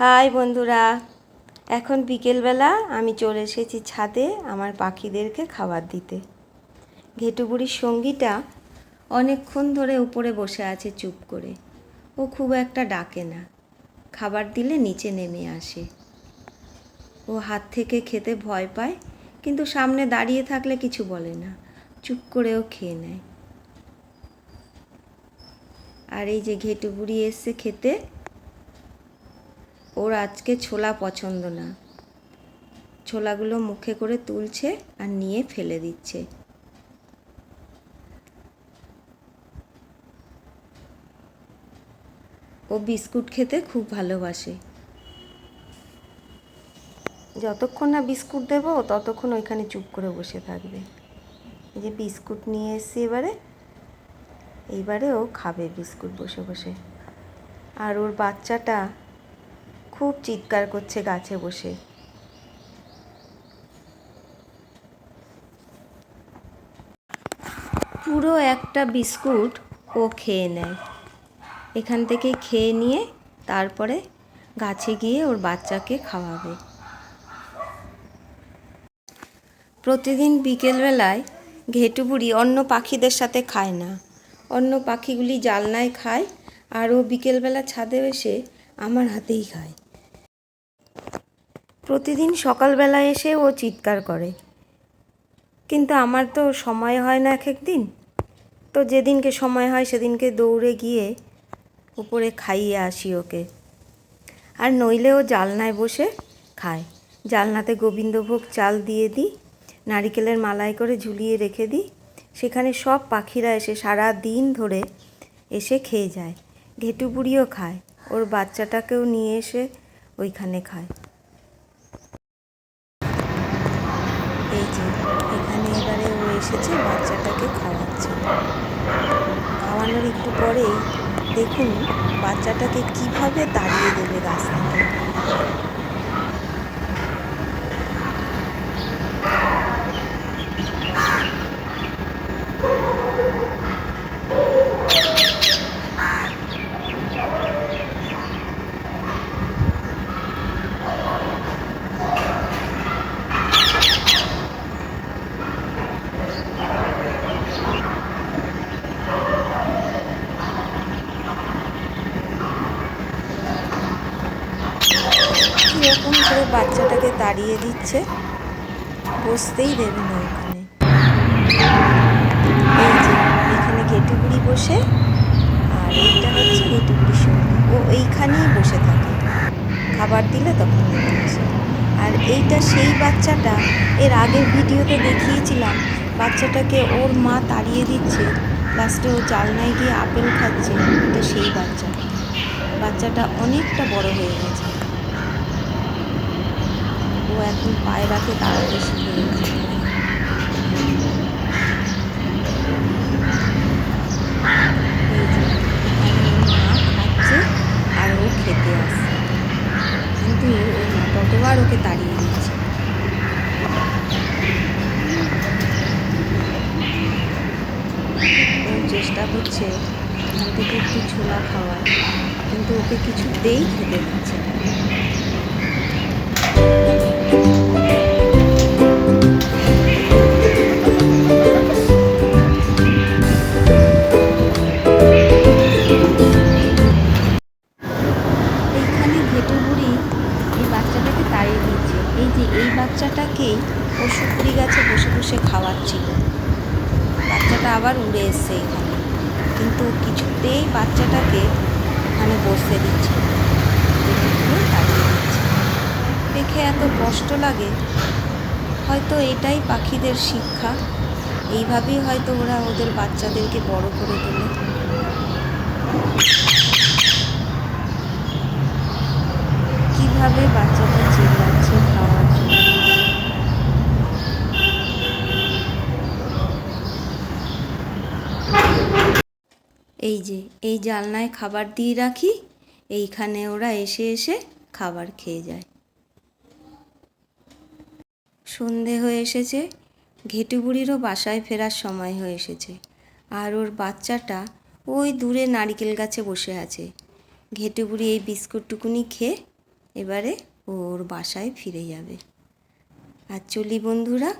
High বন্ধুরা, এখন বিকেলবেলা আমি চলে এসেছি ছাদে আমার পাখিদেরকে খাবার দিতে। ঘেটুবুড়ির সঙ্গীটা অনেকক্ষণ ধরে উপরে বসে আছে চুপ করে। ও খুব একটা ডাকে না। খাবার দিলে নিচে নেমে আসে। ও হাত থেকে খেতে ভয় পায়, কিন্তু সামনে দাঁড়িয়ে থাকলে কিছু বলে না। চুপ করেও খেয়ে নেয়। আর এই যে ঘেটু বুড়ি এসছে খেতে ওর আজকে ছোলা পছন্দ না। ছোলাগুলো মুখে করে তুলছে আর নিয়ে ফেলে দিচ্ছে। ও বিস্কুট খেতে খুব ভালোবাসে। যতক্ষণ না বিস্কুট দেবো, ততক্ষণ ওইখানে চুপ করে বসে থাকবে। এই যে বিস্কুট নিয়ে এসছি এবারে এইবারে ও খাবে বিস্কুট বসে বসে। আর ওর বাচ্চাটা খুব চিৎকার করছে গাছে বসে। পুরো একটা বিস্কুট ও খেয়ে নেয়। এখান থেকে খেয়ে নিয়ে তারপরে গাছে গিয়ে ওর বাচ্চাকে খাওয়াবে। প্রতিদিন বিকেলবেলায় ঘেটুবুড়ি অন্য পাখিদের সাথে খায় না। অন্য পাখিগুলি জালনায় খায় আর ও বিকেলবেলা ছাদে এসে আমার হাতেই খায়। প্রতিদিন সকালবেলা এসে ও চিৎকার করে। কিন্তু আমার তো সময় হয় না এক একদিন তো যেদিনকে সময় হয় সেদিনকে দৌড়ে গিয়ে উপরে খাইয়ে আসি ওকে। আর নইলে ও জালনায় বসে খায়। জালনাতে গোবিন্দভোগ চাল দিয়ে দিই, নারিকেলের মালাই করে ঝুলিয়ে রেখে দিই। সেখানে সব পাখিরা এসে সারা দিন ধরে এসে খেয়ে যায়। ঘেটু খায়। ওর বাচ্চাটাকেও নিয়ে এসে ওইখানে খায়। যে এখানে এবারে ও এসেছে, বাচ্চাটাকে খাওয়াচ্ছে। খাওয়ানোর একটু পরেই দেখুন, বাচ্চাটাকে কীভাবে দাঁড়িয়ে দেবে গাছ থেকে কীরকম করে বাচ্চাটাকে তাড়িয়ে দিচ্ছে। বসতেই দেবে না ওখানে। এই যে, এখানে গেটুগুড়ি বসে, আর এইটা হচ্ছে গেটুগুড়ির সঙ্গে ও এইখানেই বসে থাকে। খাবার দিলে তখন আসে আর এইটা সেই বাচ্চাটা, এর আগের ভিডিওতে দেখিয়েছিলাম, বাচ্চাটাকে ওর মা তাড়িয়ে দিচ্ছে। লাস্টে ও জালনায় গিয়ে আপেল খাচ্ছে। এটা সেই বাচ্চা। বাচ্চাটা অনেকটা বড় হয়ে গেছে। এখন পায়রাকে তাড়াতে শিখে গেছে এই যে, এখানে ওর মা খাচ্ছে আর ও খেতে আসছে। কিন্তু ওর মা ততবার ওকে তাড়িয়ে দিচ্ছে? চেষ্টা করছে এখান থেকে একটু ছোলা খাওয়ার, কিন্তু ওকে কিছুতেই খেতে দিচ্ছে না। এই যে এই বাচ্চাটাকেই ও সুপুরি গাছে বসে বসে খাওয়াচ্ছিল। বাচ্চাটা আবার উড়ে এসছে এখানে। কিন্তু কিছুতেই বাচ্চাটাকে ওখানে বসতে দিচ্ছে। দেখে এত কষ্ট লাগে। হয়তো এটাই পাখিদের শিক্ষা। এইভাবেই হয়তো ওরা ওদের বাচ্চাদেরকে বড় করে তোলে। কীভাবে বাচ্চাটা এই যে, এই জালনায় খাবার দিয়ে রাখি, এইখানে ওরা এসে এসে খাবার খেয়ে যায়। সন্ধে হয়ে এসেছে, ঘেটু বুড়িরও বাসায় ফেরার সময় হয়ে এসেছে। আর ওর বাচ্চাটা ওই দূরে নারিকেল গাছে বসে আছে। ঘেটে বুড়ি এই বিস্কুটটুকুনি খেয়ে এবারে ওর বাসায় ফিরে যাবে। আর চলি বন্ধুরা